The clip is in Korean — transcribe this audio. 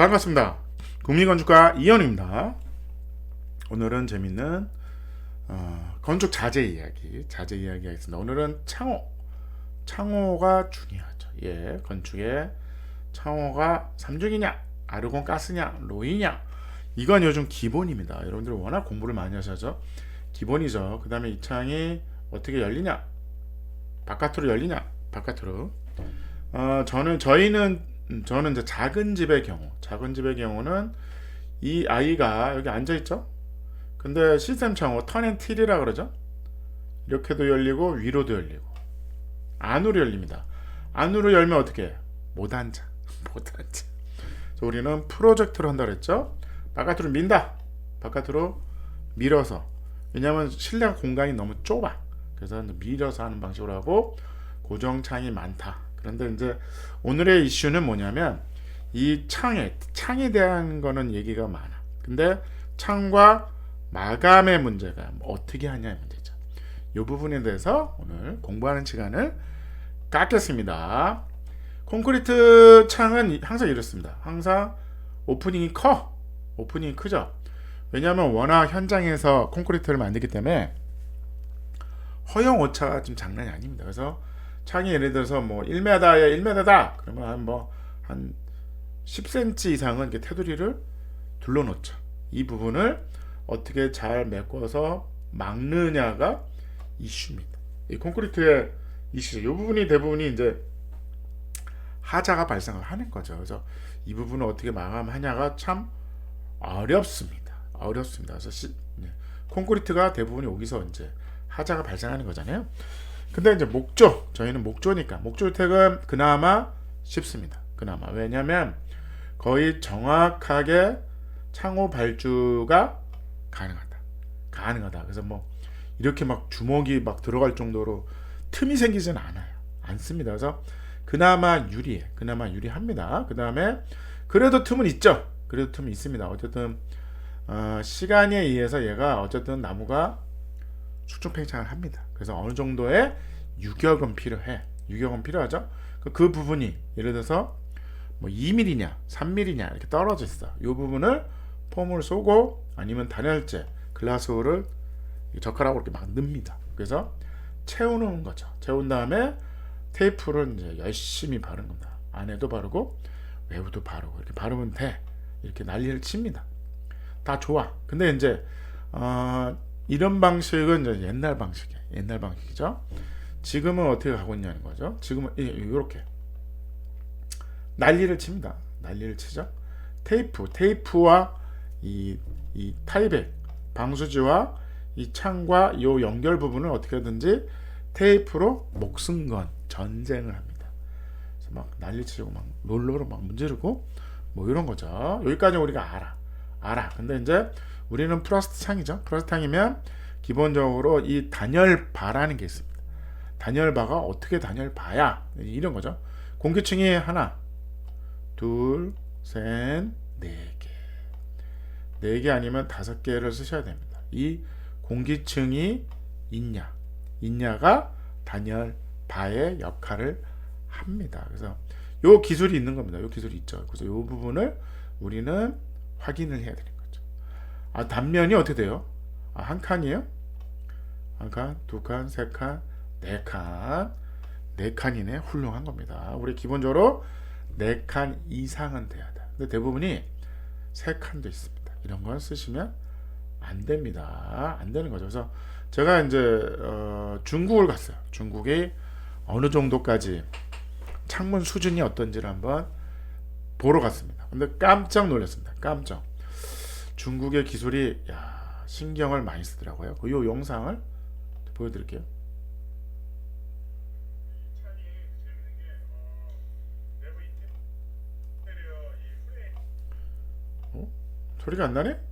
반갑습니다. 국민건축가 이현우입니다. 오늘은 재밌는 어, 건축 자재 이야기, 자재 이야기 하겠습니다. 오늘은 창호, 창호가 중요하죠. 예, 건축에 창호가 삼중이냐, 아르곤 가스냐, 로이냐, 이건 요즘 기본입니다. 여러분들 워낙 공부를 많이 하셔서 기본이죠. 그 다음에 이 창이 어떻게 열리냐, 바깥으로 열리냐, 바깥으로. 어, 저는 저희는 음, 저는 이제 작은 집의 경우, 작은 집의 경우는 이 아이가 여기 앉아 있죠. 근데 시스템 창호 턴앤틸이라 그러죠. 이렇게도 열리고 위로도 열리고 안으로 열립니다. 안으로 열면 어떻게? 못 앉아, 못 앉아. 우리는 프로젝트로 한다 그랬죠. 바깥으로 민다. 바깥으로 밀어서. 왜냐하면 실내 공간이 너무 좁아. 그래서 밀어서 하는 방식으로 하고 고정창이 많다. 그런데 이제 오늘의 이슈는 뭐냐면 이 창에 창에 대한 거는 얘기가 많아. 근데 창과 마감의 문제가 어떻게 하냐의 문제죠. 이 부분에 대해서 오늘 공부하는 시간을 갖겠습니다. 콘크리트 창은 항상 이렇습니다. 항상 오프닝이 커. 오프닝이 크죠. 왜냐하면 워낙 현장에서 콘크리트를 만들기 때문에 허용 오차가 좀 장난이 아닙니다. 그래서 창이 예를 들어서 뭐 1m에 1m다 그러면 한 뭐 한 10cm 이상은 이렇게 테두리를 둘러놓죠. 이 부분을 어떻게 잘 메꿔서 막느냐가 이슈입니다. 이 콘크리트의 이슈죠. 이 부분이 대부분이 이제 하자가 발생을 하는 거죠. 그래서 이 부분을 어떻게 마감하냐가 참 어렵습니다. 어렵습니다. 그래서 시, 네. 콘크리트가 대부분이 여기서 이제 하자가 발생하는 거잖아요. 근데 이제 목조 저희는 목조니까 목조주택은 그나마 쉽습니다. 그나마 왜냐하면 거의 정확하게 창호 발주가 가능하다. 가능하다. 그래서 뭐 이렇게 막 주먹이 막 들어갈 정도로 틈이 생기진 않아요. 않습니다. 그래서 그나마 유리해. 그나마 유리합니다. 그 다음에 그래도 틈은 있죠. 그래도 틈은 있습니다. 어쨌든 어, 시간에 의해서 얘가 어쨌든 나무가 수중 팽창을 합니다. 그래서 어느 정도의 유격은 필요해. 유격은 필요하죠. 그, 그 부분이 예를 들어서 뭐 2mm냐, 3mm냐 이렇게 떨어져 있어. 이 부분을 폼을 쏘고 아니면 단열재, 글라스홀을 젓가락으로 이렇게 막 넣습니다. 그래서 채우는 거죠. 채운 다음에 테이프를 이제 열심히 바른 겁니다. 안에도 바르고 외부도 바르고 이렇게 바르면 돼. 이렇게 난리를 칩니다. 다 좋아. 근데 이제 어, 이런 방식은 옛날 방식이에요. 옛날 방식이죠. 지금은 어떻게 가고 있냐는 거죠. 지금은 이렇게 난리를 칩니다. 난리를 치죠. 테이프, 테이프와 이, 이 타이백, 방수지와 이 창과 이 연결 부분을 어떻게든지 테이프로 목숨 건 전쟁을 합니다. 막 난리치고 막 롤러로 막 문지르고 뭐 이런 거죠. 여기까지 우리가 알아, 알아. 근데 이제 우리는 플라스틱 창이죠. 플라스틱 창이면 기본적으로 이 단열바라는 게 있습니다. 단열바가 어떻게 단열바야 이런 거죠. 공기층이 하나, 둘, 셋, 네 개. 네 개 아니면 다섯 개를 쓰셔야 됩니다. 이 공기층이 있냐, 있냐가 단열바의 역할을 합니다. 그래서 요 기술이 있는 겁니다. 요 기술이 있죠. 그래서 요 부분을 우리는 확인을 해야 되는 거죠. 아, 단면이 어떻게 돼요? 아, 한 칸이에요? 한 칸, 두 칸, 세 칸, 네 칸. 네 칸이네. 훌륭한 겁니다. 우리 기본적으로 네 칸 이상은 돼야 돼. 근데 대부분이 세 칸도 있습니다. 이런 걸 쓰시면 안 됩니다. 안 되는 거죠. 그래서 제가 이제 어, 중국을 갔어요. 중국이 어느 정도까지 창문 수준이 어떤지를 한번 보러 갔습니다. 근데 깜짝 놀랐습니다. 깜짝. 중국의 기술이 야, 신경을 많이 쓰더라고요. 그요 영상을 보여드릴게요. 어? 소리가 안 나네?